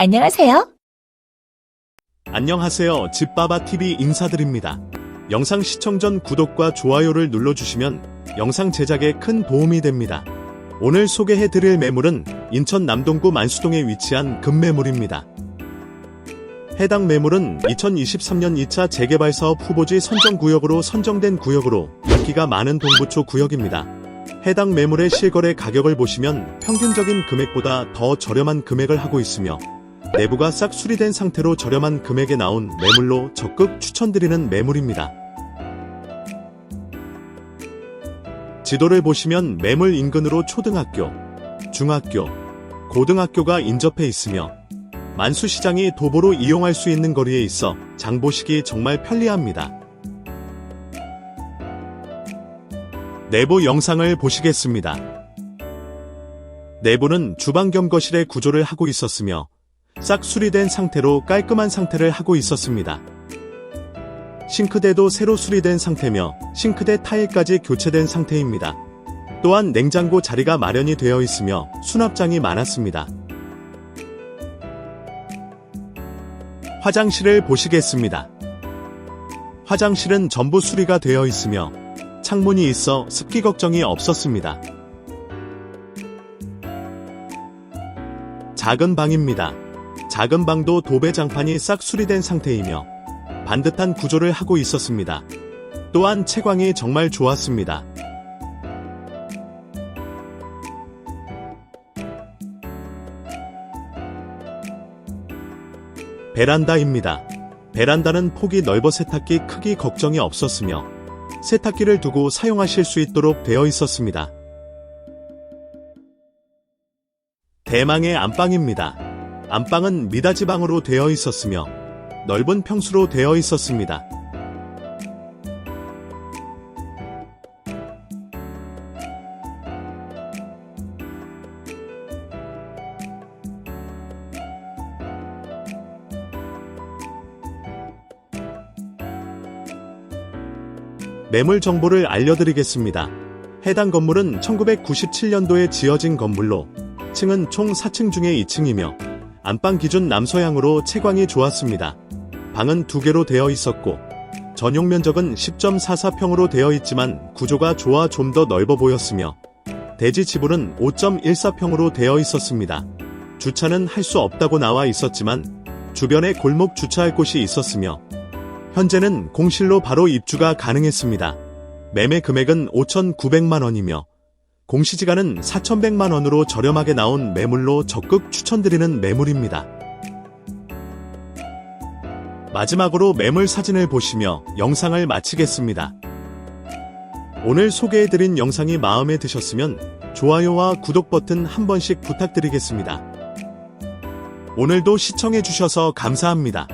안녕하세요. 안녕하세요. 집바바TV 인사드립니다. 영상 시청 전 구독과 좋아요를 눌러주시면 영상 제작에 큰 도움이 됩니다. 오늘 소개해드릴 매물은 인천 남동구 만수동에 위치한 금매물입니다. 해당 매물은 2023년 2차 재개발 사업 후보지 선정구역으로 선정된 구역으로 인기가 많은 동부초 구역입니다. 해당 매물의 실거래 가격을 보시면 평균적인 금액보다 더 저렴한 금액을 하고 있으며 내부가 싹 수리된 상태로 저렴한 금액에 나온 매물로 적극 추천드리는 매물입니다. 지도를 보시면 매물 인근으로 초등학교, 중학교, 고등학교가 인접해 있으며 만수시장이 도보로 이용할 수 있는 거리에 있어 장보시기 정말 편리합니다. 내부 영상을 보시겠습니다. 내부는 주방 겸 거실의 구조를 하고 있었으며 싹 수리된 상태로 깔끔한 상태를 하고 있었습니다. 싱크대도 새로 수리된 상태며 싱크대 타일까지 교체된 상태입니다. 또한 냉장고 자리가 마련이 되어 있으며 수납장이 많았습니다. 화장실을 보시겠습니다. 화장실은 전부 수리가 되어 있으며 창문이 있어 습기 걱정이 없었습니다. 작은 방입니다. 작은 방도 도배 장판이 싹 수리된 상태이며 반듯한 구조를 하고 있었습니다. 또한 채광이 정말 좋았습니다. 베란다입니다. 베란다는 폭이 넓어 세탁기 크기 걱정이 없었으며 세탁기를 두고 사용하실 수 있도록 되어 있었습니다. 대망의 안방입니다. 안방은 미닫이방으로 되어 있었으며 넓은 평수로 되어 있었습니다. 매물 정보를 알려드리겠습니다. 해당 건물은 1997년도에 지어진 건물로 층은 총 4층 중에 2층이며 안방 기준 남서향으로 채광이 좋았습니다. 방은 두 개로 되어 있었고 전용 면적은 10.44평으로 되어 있지만 구조가 좋아 좀 더 넓어 보였으며 대지 지불은 5.14평으로 되어 있었습니다. 주차는 할 수 없다고 나와 있었지만 주변에 골목 주차할 곳이 있었으며 현재는 공실로 바로 입주가 가능했습니다. 매매 금액은 5,900만 원이며 공시지가는 4,100만 원으로 저렴하게 나온 매물로 적극 추천드리는 매물입니다. 마지막으로 매물 사진을 보시며 영상을 마치겠습니다. 오늘 소개해드린 영상이 마음에 드셨으면 좋아요와 구독 버튼 한 번씩 부탁드리겠습니다. 오늘도 시청해주셔서 감사합니다.